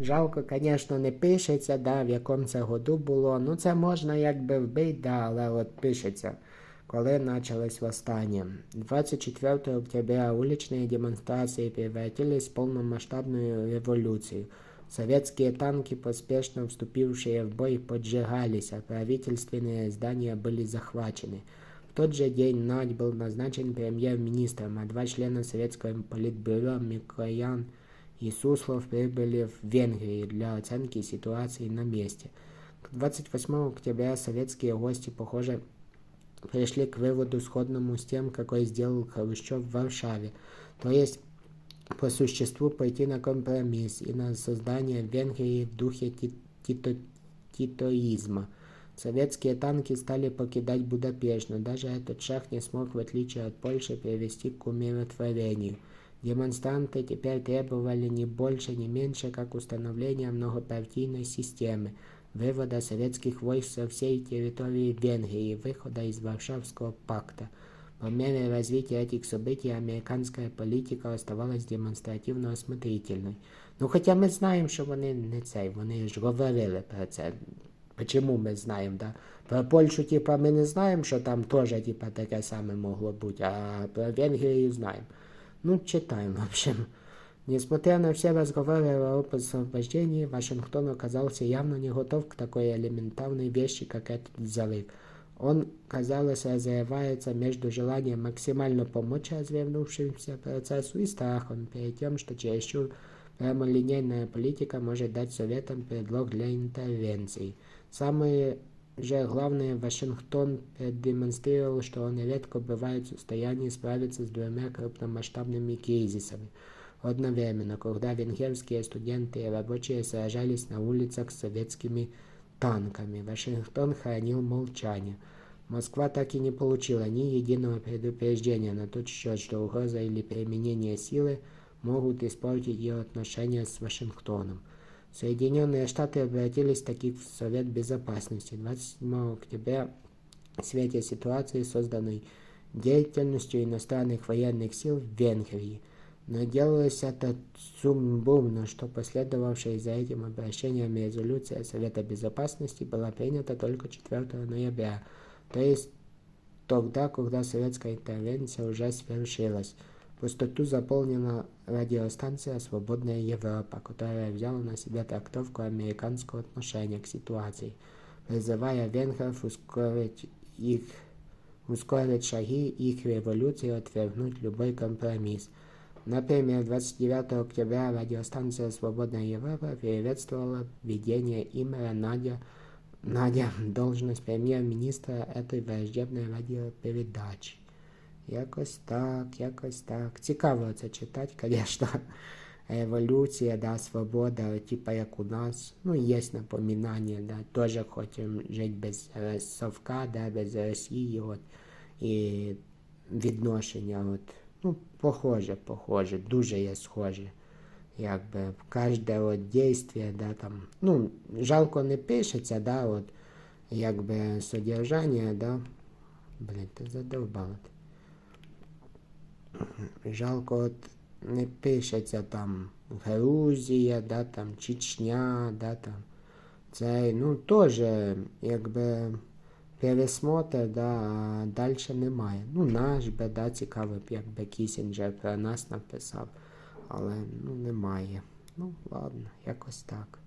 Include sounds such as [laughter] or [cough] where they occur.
Жалко, звісно, не пишеться, да, в якому це году було. Ну, це можна якби вбити, да, але от пишеться. Коли началось восстание. 24 октября уличные демонстрации превратились в полномасштабную революцию. Советские танки, поспешно вступившие в бой, поджигались, а правительственные здания были захвачены. В тот же день Надь был назначен премьер-министром, а два члена советского политбюро Микоян и Суслов прибыли в Венгрию для оценки ситуации на месте. К 28 октября советские гости, похоже, пришли к выводу сходному с тем, какой сделал Хрущев в Варшаве, то есть по существу пойти на компромисс и на создание Венгрии в духе тито титоизма. Советские танки стали покидать Будапешт, но даже этот шаг не смог, в отличие от Польши, привести к умиротворению. Демонстранты теперь требовали не больше, не меньше, как установления многопартийной системы, вывода советских войск со всей территории Венгрии, выхода из Варшавского пакта. По мере развития этих событий американская политика оставалась демонстративно осмотрительной. Ну, хоча ми знаємо, що вони не цей, вони ж говорили про це. Почему ми знаємо, да? Про Польщу, типа, ми не знаємо, що там теж, типа, таке саме могло бути, а про Венгрію знаємо. Ну, читаем, в общем. Несмотря на все разговоры о освобождении, Вашингтон оказался явно не готов к такой элементарной вещи, как этот взрыв. Он, казалось, разрывается между желанием максимально помочь развернувшемуся процессу и страхом перед тем, что чересчур прямолинейная политика может дать Советам предлог для интервенций. Самое же главное, Вашингтон продемонстрировал, что он редко бывает в состоянии справиться с двумя крупномасштабными кризисами – одновременно, когда венгерские студенты и рабочие сражались на улицах с советскими танками. Вашингтон хранил молчание. Москва так и не получила ни единого предупреждения на тот счет, что угроза или применение силы могут испортить ее отношения с Вашингтоном. Соединенные Штаты обратились таки в Совет Безопасности 27 октября в свете ситуации, созданной деятельностью иностранных военных сил в Венгрии – но делалось это сумбурно, что последовавшая за этим обращением резолюция Совета Безопасности была принята только 4 ноября, то есть тогда, когда советская интервенция уже свершилась. Пустоту заполнила радиостанция «Свободная Европа», которая взяла на себя трактовку американского отношения к ситуации, призывая венгров ускорить их ускорить шаги их революции и отвергнуть любой компромисс – Например, 29 октября радиостанция «Свободная Европа» приветствовала введение имя Надя, Надя должность прем'єр-міністра этой враждебної радіопередачі. Якось так, якось так. Цікаво це читати, звісно. Революція, [laughs] да, свобода, типа як у нас. Ну, є напоминання, да, теж хочемо жити без совка, да, без Росії, от, і відношення, от. Ну, похоже, похоже, дуже є схоже. Якби кожне от дійствие, да, там, ну, жалко не пишеться, да, от, якби содержання, да. Блін, ти задовбала. Жалко от не пишеться там Грузія, да, там, Чечня, да, там. Це, ну, теж, якби пересмотр, да, а далі немає. Ну, наш би, да, цікаво, якби Кісінджер про нас написав, але ну, немає. Ну, ладно, якось так.